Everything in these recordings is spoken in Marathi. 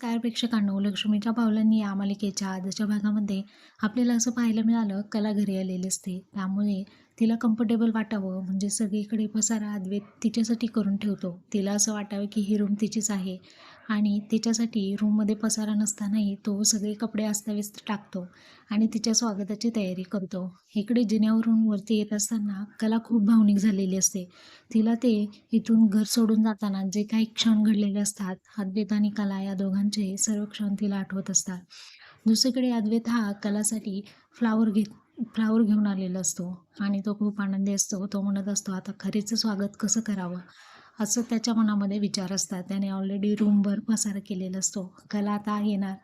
नमस्कार प्रेक्षकांनो लक्ष्मीच्या पावलांनी या मालिकेच्या आजच्या भागामध्ये आपल्याला असं पाहायला मिळालं कला घरी आलेली असते. त्यामुळे तिला कम्फर्टेबल वाटावं म्हणजे सगळीकडे पसारा अद्वैत तिच्यासाठी करून ठेवतो. तिला असं वाटावं की ही रूम तिचीच आहे आणि तिच्यासाठी रूममध्ये पसारा नसतानाही तो सगळे कपडे अस्ताव्यस्त टाकतो आणि तिच्या स्वागताची तयारी करतो. इकडे जिन्यावरून वरती येत असताना कला खूप भावनिक झालेली असते. तिला ते इथून घर सोडून जाताना जे काही क्षण घडलेले असतात अद्वैत आणि कला या दोघांचे सर्व क्षण तिला आठवत असतात. दुसरीकडे अद्वैत हा कलासाठी फ्लावर घेत फ्लावर घेऊन आलेला असतो आणि तो खूप आनंदी असतो. तो म्हणत असतो आता खरेचं स्वागत कसं करावं? असं त्याच्या मनामध्ये विचार असतात. त्याने ऑलरेडी रूमभर पसार केलेला असतो. कला आता येणार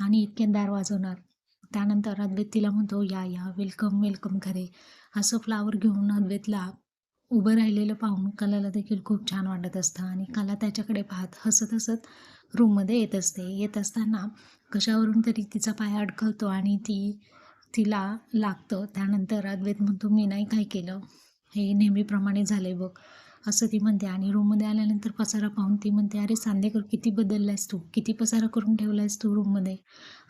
आणि इतके दार वाजवणार. त्यानंतर अद्वैत तिला म्हणतो या या वेलकम वेलकम खरे असं फ्लावर घेऊन अद्वैतला उभं राहिलेलं पाहून कलाला देखील खूप छान वाटत असतं आणि कला त्याच्याकडे पाहत हसत हसत रूममध्ये येत असते. येत असताना कशावरून तरी तिचा पाय अडकवतो आणि ती तिला लागतं. त्यानंतर अद्वैत म्हणतो मी नाही काय केलं. हे नेहमीप्रमाणे झाले बघ. असं ती म्हणते आणि रूममध्ये आल्यानंतर पसारा पाहून ती म्हणते अरे सांदेकर किती बदललायस तू? किती पसारा करून ठेवलायस तू रूममध्ये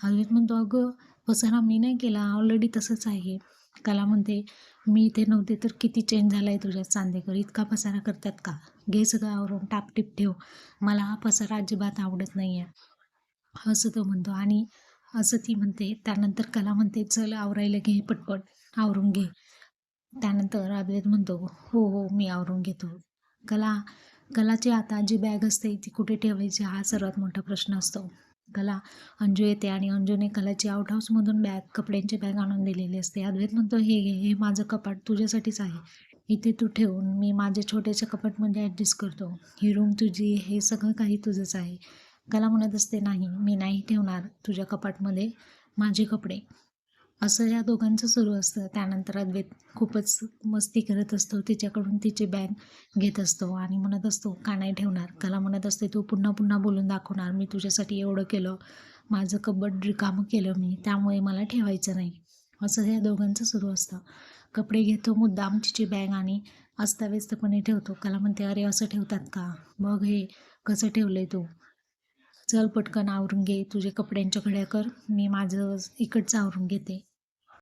अद्वैत म्हणतो अगं पसारा मी नाही केला. ऑलरेडी तसंच आहे. कला म्हणते मी इथे नव्हते तर किती चेंज झाला आहे तुझ्या चांदेकर इतका पसारा करतात का? घे सगळं आवरून टापटीप ठेव. मला हा पसारा अजिबात आवडत नाही आहे असं तो म्हणतो. आणि असं ती म्हणते. त्यानंतर कला म्हणते चल आवरायला घे पटपट आवरून घे. त्यानंतर अद्वैत म्हणतो हो हो मी आवरून घेतो. कला कलाची आता जी बॅग असते ती कुठे ठेवायची? हा सर्वात मोठा प्रश्न असतो. कला अंजू येते आणि अंजूने कलाची आउट हाऊसमधून बॅग कपड्यांची बॅग आणून दिलेली असते. अद्वैत म्हणतो हे घे हे माझं कपाट तुझ्यासाठीच आहे. इथे तू ठेवून मी माझ्या छोट्याच्या कपाटमध्ये ॲडजस्ट करतो. ही रूम तुझी हे सगळं काही तुझंच आहे. कला म्हणत असते नाही मी नाही ठेवणार तुझ्या कपाटमध्ये माझे कपडे. असं या दोघांचं सुरू असतं. त्यानंतर अद्वैत खूपच मस्ती करत असतो. तिच्याकडून तिची बॅग घेत असतो आणि म्हणत असतो का नाही ठेवणार? कला म्हणत असते तू पुन्हा पुन्हा बोलून दाखवणार. मी तुझ्यासाठी एवढं केलं. माझं कबड रिकामं केलं मी. त्यामुळे मला ठेवायचं नाही. असं या दोघांचं सुरू असतं. कपडे घेतो मुद्दाम तिची बॅग आणि अस्ताव्यस्तपणे ठेवतो. कला म्हणते अरे असं ठेवतात का? बघ हे कसं ठेवलं आहे तू? चल पटकन आवरून घे तुझे कपड्यांच्या घड्या कर मी माझं इकडचं आवरून घेते.